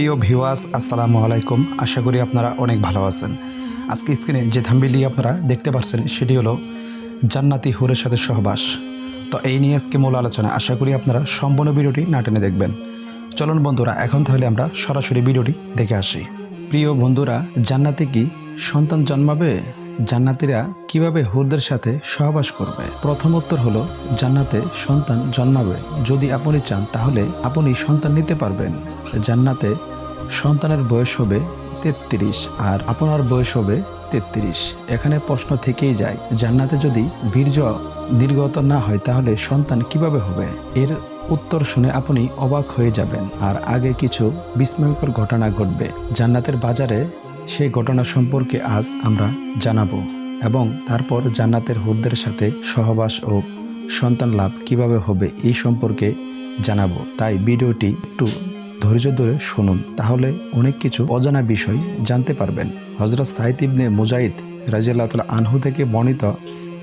প্রিয় ভিওয়াস আসসালামু আলাইকুম। আশা করি আপনারা অনেক ভালো আছেন। আজকে স্ক্রিনে যে থাম্বিলি আপনারা দেখতে পাচ্ছেন, সেটি হলো জান্নাতি হুরের সাথে সহবাস। তো এই নিয়ে আজকে মূল আলোচনা। আশা করি আপনারা সম্পূর্ণ ভিডিওটি না টেনে দেখবেন। চলুন বন্ধুরা, এখন তাহলে আমরা সরাসরি ভিডিওটি দেখে আসি। প্রিয় বন্ধুরা, জান্নাতে কি সন্তান জন্মাবে? জান্নাতিরা কীভাবে হুরদের সাথে সহবাস করবে? প্রথম উত্তর হলো, জান্নাতে সন্তান জন্মাবে। যদি আপনি চান, তাহলে আপনি সন্তান নিতে পারবেন। জান্নাতে সন্তানের বয়স হবে তেত্রিশ আর আপনার বয়স হবে তেত্রিশ। এখানে প্রশ্ন থেকেই যায়, জান্নাতে যদি বীর্য দীর্ঘত না হয়, তাহলে সন্তান কীভাবে হবে? এর উত্তর শুনে আপনি অবাক হয়ে যাবেন। আর আগে কিছু বিস্ময়কর ঘটনা ঘটবে। জান্নাতের বাজারে সেই ঘটনা সম্পর্কে আজ আমরা জানাব এবং তারপর জান্নাতের হুরদের সাথে সহবাস ও সন্তান লাভ কীভাবে হবে এই সম্পর্কে জানাব। তাই ভিডিওটি একটু ধৈর্য ধরে শুনুন, তাহলে অনেক কিছু অজানা বিষয় জানতে পারবেন। হজরত সাইদ ইবনে মুজাহিদ রাজিয়াল্লাহ আনহু থেকে বর্ণিত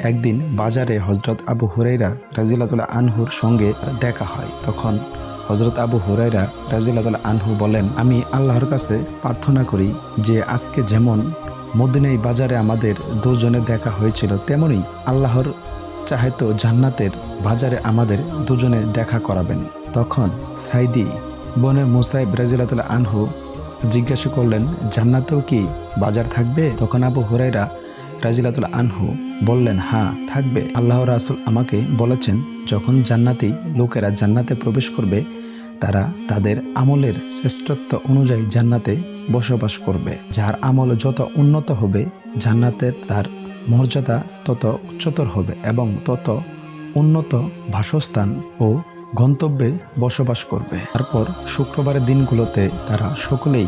একদিন বাজারে হজরত আবু হুরাইরা রাজিয়াল্লাহ আনহুর সঙ্গে দেখা হয়। তখন হজরত আবু হুরাইরা রাজিয়াল্লাহ আনহু বলেন, আমি আল্লাহর কাছে প্রার্থনা করি যে আজকে যেমন মদিনাই বাজারে আমাদের দুজনে দেখা হয়েছিল, তেমনি আল্লাহর চাহেতো জান্নাতের বাজারে আমাদের দুজনে দেখা করাবেন। তখন সাইদি বনে মুসাইব রাজিলাতুল্লাহ আনহু জিজ্ঞাসা করলেন, জান্নাতেও কি বাজার থাকবে? তখন আবু হুরাইরা রাজিলাতুল আনহু বললেন হ্যাঁ থাকবে। আল্লাহ রাসুল আমাকে বলেছেন, যখন জান্নাতি লোকেরা জান্নাতে প্রবেশ করবে, তারা তাদের আমলের শ্রেষ্ঠত্ব অনুযায়ী জান্নাতে বসবাস করবে। যার আমল যত উন্নত হবে, জান্নাতের তার মর্যাদা তত উচ্চতর হবে এবং তত উন্নত বাসস্থান ও গন্তব্যে বসবাস করবে। তারপর শুক্রবারের দিনগুলোতে তারা সকলেই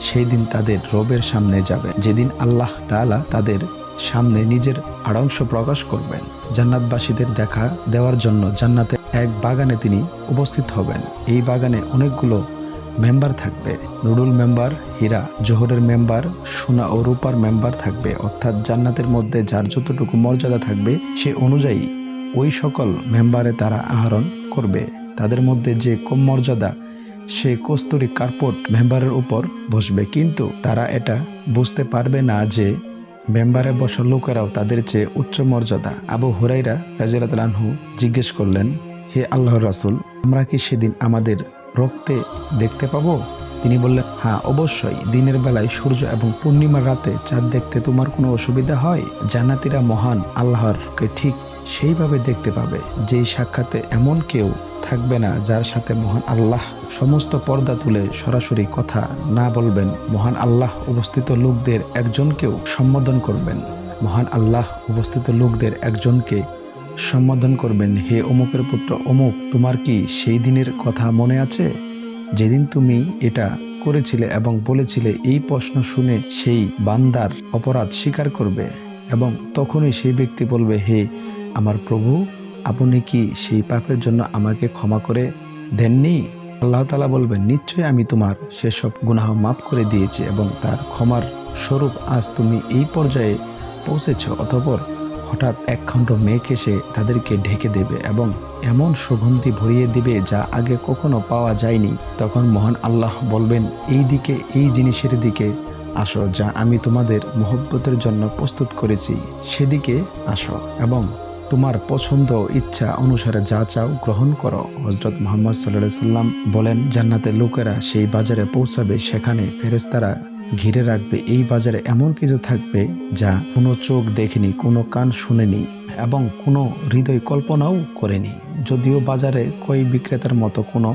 সেই দিন তাদের রবের সামনে যাবে। যেদিন আল্লাহ তাআলা তাদের সামনে নিজের আড়ংশ প্রকাশ করবেন। জান্নাতবাসীদের দেখা দেওয়ার জন্য জান্নাতে এক বাগানে তিনি উপস্থিত হবেন। এই বাগানে অনেকগুলো মেম্বার থাকবে। নুডুল মেম্বার, হীরা, জোহরের মেম্বার, সোনা ও রূপার মেম্বার থাকবে। অর্থাৎ জান্নাতের মধ্যে যার যতটুকু মর্যাদা থাকবে, সে অনুযায়ী ওই সকল মেম্বারে তারা আহরণ করবে। তাদের মধ্যে যে কম মর্যাদা, সে কস্তুরি কার্পট মেম্বারের উপর বসবে। কিন্তু তারা এটা বুঝতে পারবে না যে মেম্বারে বসা লোকেরাও তাদের চেয়ে উচ্চ মর্যাদা। আবু হুরাইরা রাজিয়ালহু জিজ্ঞেস করলেন, হে আল্লাহ রাসুল, আমরা কি সেদিন আমাদের রক্তে দেখতে পাবো? তিনি বললেন হ্যাঁ অবশ্যই। দিনের বেলায় সূর্য এবং পূর্ণিমার রাতে চাঁদ দেখতে তোমার কোনো অসুবিধা হয়? জান্নাতিরা মহান আল্লাহরকে ঠিক সেইভাবে দেখতে পাবে যেই সাক্ষাতে এমন কেউ থাকবে না যার সাথে মহান আল্লাহ সমস্ত পর্দা তুলে সরাসরি কথা না বলবেন। মহান আল্লাহ উপস্থিত লোকদের একজনকেও সম্বোধন করবেন। মহান আল্লাহ উপস্থিত লোকদের একজনকে সম্বোধন করবেন, হে অমুকের পুত্র, অমুক, তোমার কি সেই দিনের কথা মনে আছে? যেদিন তুমি এটা করেছিলে এবং বলেছিলে, এই প্রশ্ন শুনে সেই বান্দার অপরাধ স্বীকার করবে এবং তখনই সেই ব্যক্তি বলবে, হে আমার প্রভু, আপনি কি সেই পাপের জন্য আমাকে ক্ষমা করে দেননি? আল্লাহ তালা বলবেন, নিশ্চয়ই আমি তোমার সেসব গুনাহ মাফ করে দিয়েছি এবং তার ক্ষমার স্বরূপ আজ তুমি এই পর্যায়ে পৌঁছেছ অতপর হঠাৎ একখণ্ড মেঘ এসে তাদেরকে ঢেকে দেবে এবং এমন সুগন্ধি ভরিয়ে দিবে যা আগে কখনো পাওয়া যায়নি। তখন মহান আল্লাহ বলবেন, এই দিকে, এই জিনিসের দিকে আসো যা আমি তোমাদের মোহব্বতের জন্য প্রস্তুত করেছি। সেদিকে আসো এবং তোমার পছন্দ ইচ্ছা অনুসারে যা চাও গ্রহণ করো। হজরত মোহাম্মদ সাল্লাহ সাল্লাম বলেন জান্নাতের লোকেরা সেই বাজারে পৌঁছাবে, সেখানে ফেরেস্তারা ঘিরে রাখবে। এই বাজারে এমন কিছু থাকবে যা কোনো চোখ দেখেনি, কোনো কান শুনেনি এবং কোনো হৃদয় কল্পনাও করেনি। যদিও বাজারে কই বিক্রেতার মতো কোনো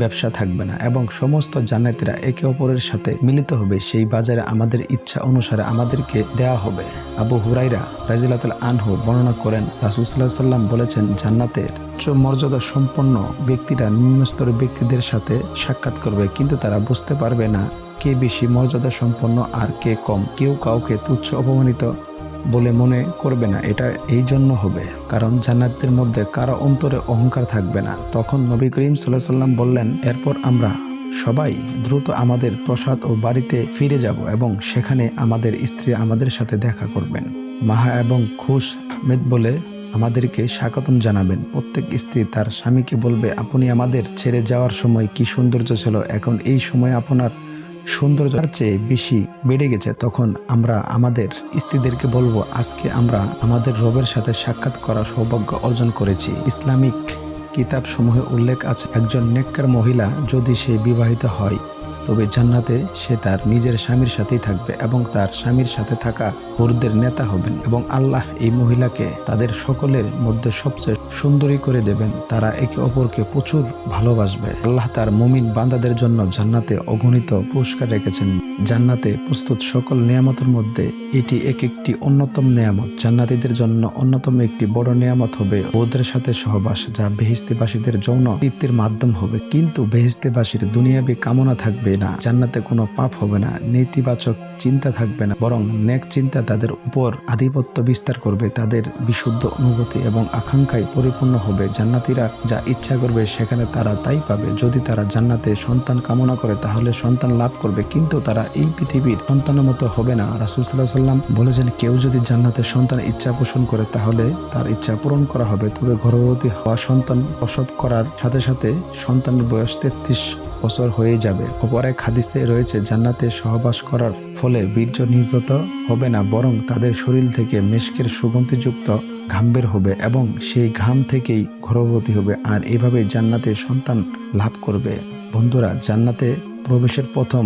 ব্যবসা থাকবে না এবং সমস্ত জান্নাতিরা একে অপরের সাথে মিলিত হবে। সেই বাজারে আমাদের ইচ্ছা অনুসারে আমাদেরকে দেওয়া হবে। আবু হুরাইরা রাজিলাতুল আনহু বর্ণনা করেন রাসুলসাল্লাহ সাল্লাম বলেছেন, জান্নাতের উচ্চ মর্যাদা সম্পন্ন ব্যক্তিরা নিম্নস্তরের ব্যক্তিদের সাথে সাক্ষাৎ করবে, কিন্তু তারা বুঝতে পারবে না কে বেশি মর্যাদা সম্পন্ন আর কে কম। কেউ কাউকে তুচ্ছ অপমানিত বলে মনে করবে না, এটা এই জন্য হবে। কারণ জান্নাতের মধ্যে কারও অন্তরে অহংকার থাকবে না। তখন নবী করিম সাল্লাহ সাল্লাম বললেন, এরপর আমরা সবাই দ্রুত আমাদের প্রসাদ ও বাড়িতে ফিরে যাব এবং সেখানে আমাদের স্ত্রী আমাদের সাথে দেখা করবেন। মাহা এবং খুশ আহমেদ বলে আমাদেরকে স্বাগতম জানাবেন। প্রত্যেক স্ত্রী তার স্বামীকে বলবে, আপনি আমাদের ছেড়ে যাওয়ার সময় কি সৌন্দর্য ছিল? এখন এই সময় আপনার সৌন্দর্যের চেয়ে বেশি বেড়ে গেছে, তখন আমরা আমাদের স্ত্রীদেরকে বলব, আজকে আমরা আমাদের রবের সাথে সাক্ষাৎ করার সৌভাগ্য অর্জন করেছি। ইসলামিক কিতাব সমূহে উল্লেখ আছে, একজন নেককার মহিলা যদি সে বিবাহিত হয়, তবে জান্নাতে সে তার নিজের স্বামীর সাথেই থাকবে এবং তার স্বামীর সাথে থাকা হুরদের নেতা হবেন এবং আল্লাহ এই মহিলাকে তাদের সকলের মধ্যে সবচেয়ে সুন্দরী করে দেবেন। তারা একে অপরকে প্রচুর ভালোবাসবে। আল্লাহ তার মুমিন বান্দাদের জন্য জান্নাতে অগণিত পুরস্কার রেখেছেন। জান্নাতে প্রস্তুত সকল নিয়ামতের মধ্যে এটি এক একটি অন্যতম নিয়ামত। জান্নাতীদের জন্য অন্যতম একটি বড় নিয়ামত হবে ওদের সাথে সহবাস, যা বেহিস্তিবাসীদের যৌন তৃপ্তির মাধ্যম হবে। কিন্তু বেহিস্তিবাসীর দুনিয়াবি কামনা থাকবে না। জান্নাতে কোনো পাপ হবে না, নেতিবাচক চিন্তা থাকবে না, বরং নেক চিন্তা তাদের উপর আধিপত্য বিস্তার করবে, তাদের বিশুদ্ধ অনুভূতি এবং আকাঙ্ক্ষায় পরিপূর্ণ হবে। জান্নাতীরা যা ইচ্ছা করবে, সেখানে তারা তাই পাবে। যদি তারা জান্নাতে সন্তান কামনা করে, তাহলে সন্তান লাভ করবে। কিন্তু তারা এই পৃথিবীর সন্তানের মতো হবে না। রাসুলসাল্লাহ সাল্লাম বলেছেন, কেউ যদি জান্নাতের সন্তান ইচ্ছা পোষণ করে, তাহলে তার ইচ্ছা পূরণ করা হবে। তবে গর্ভবতী হওয়া সন্তান প্রসব করার সাথে সাথে সন্তানের বয়স তেত্রিশ বছর হয়ে যাবে। অপর এক হাদিসে রয়েছে, জান্নাতে সহবাস করার ফলে বীর্য নির্গত হবে না, বরং তাদের শরীর থেকে মেশকের সুগন্ধিযুক্ত ঘাম বের হবে এবং সেই ঘাম থেকেই গর্ভবতী হবে। আর এভাবে জান্নাতে সন্তান লাভ করবে। বন্ধুরা, জান্নাতে প্রবেশের প্রথম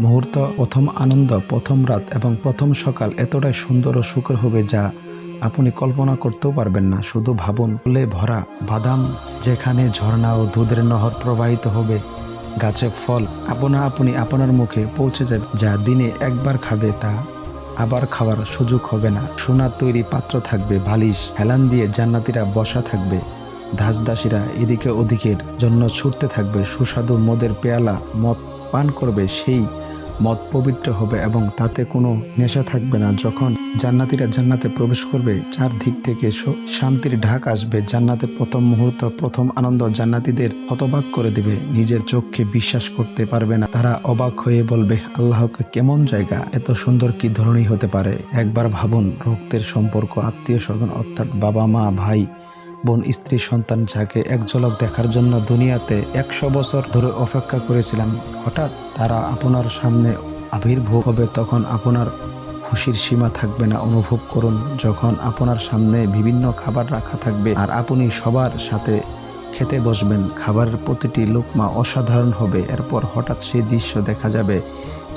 মুহূর্ত, প্রথম আনন্দ, প্রথম রাত এবং প্রথম সকাল এতটাই সুন্দর ও সুখের হবে যা আপনি কল্পনা করতেও পারবেন না। শুধু ভাবুন, ফুলে ভরা বাদাম যেখানে ঝর্ণা ও দুধের নহর প্রবাহিত হবে গাছে ফল আপনা আপনি আপনার মুখে পৌঁছে যাবে। যা দিনে একবার খাবে তা আবার খাওয়ার সুযোগ হবে না। সোনার তৈরি পাত্র থাকবে, বালিশ, হেলান দিয়ে জান্নাতিরা বসা থাকবে। দাসদাসীরা এদিকে ওদিকের জন্য ছুটতে থাকবে। সুস্বাদু মদের পেয়ালা মদ পান করবে সেই মদ পবিত্র হবে এবং তাতে কোনো নেশা থাকবে না। যখন জান্নাতিরা জান্নাতে প্রবেশ করবে, চারদিক থেকে স- শান্তির ঢাক আসবে। জান্নাতে প্রথম মুহূর্ত, প্রথম আনন্দ জান্নাতিদের হতবাক করে দিবে। নিজের চোখকে বিশ্বাস করতে পারবে না। তারা অবাক হয়ে বলবে, আল্লাহকে কেমন জায়গা? এত সুন্দর কি ধরনই হতে পারে? একবার ভাবুন, রক্তের সম্পর্ক, আত্মীয় স্বজন, অর্থাৎ বাবা মা ভাই বোন, স্ত্রী, সন্তান যাকে এক ঝলক দেখার জন্য দুনিয়াতে একশো বছর ধরে অপেক্ষা করেছিলাম হঠাৎ তারা আপনার সামনে আবির্ভূত হবে, তখন আপনার খুশির সীমা থাকবে না। অনুভব করুন, যখন আপনার সামনে বিভিন্ন খাবার রাখা থাকবে আর আপনি সবার সাথে খেতে বসবেন, খাবারের প্রতিটি লোকমা অসাধারণ হবে। এরপর হঠাৎ সেই দৃশ্য দেখা যাবে,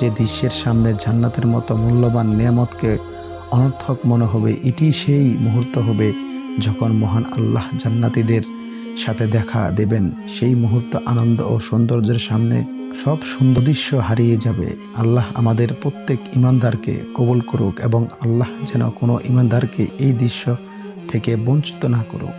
যে দৃশ্যের সামনে জান্নাতের মতো মূল্যবান নিয়ামতকে অনর্থক মনে হবে। এটি সেই মুহূর্ত হবে যখন মহান আল্লাহ জান্নাতিদের সাথে দেখা দেবেন, সেই মুহূর্ত আনন্দ ও সৌন্দর্যের সামনে সব সুন্দর দৃশ্য হারিয়ে যাবে। আল্লাহ আমাদের প্রত্যেক ইমানদারকে কবুল করুক এবং আল্লাহ যেন কোনো ইমানদারকে এই দৃশ্য থেকে বঞ্চিত না করুক।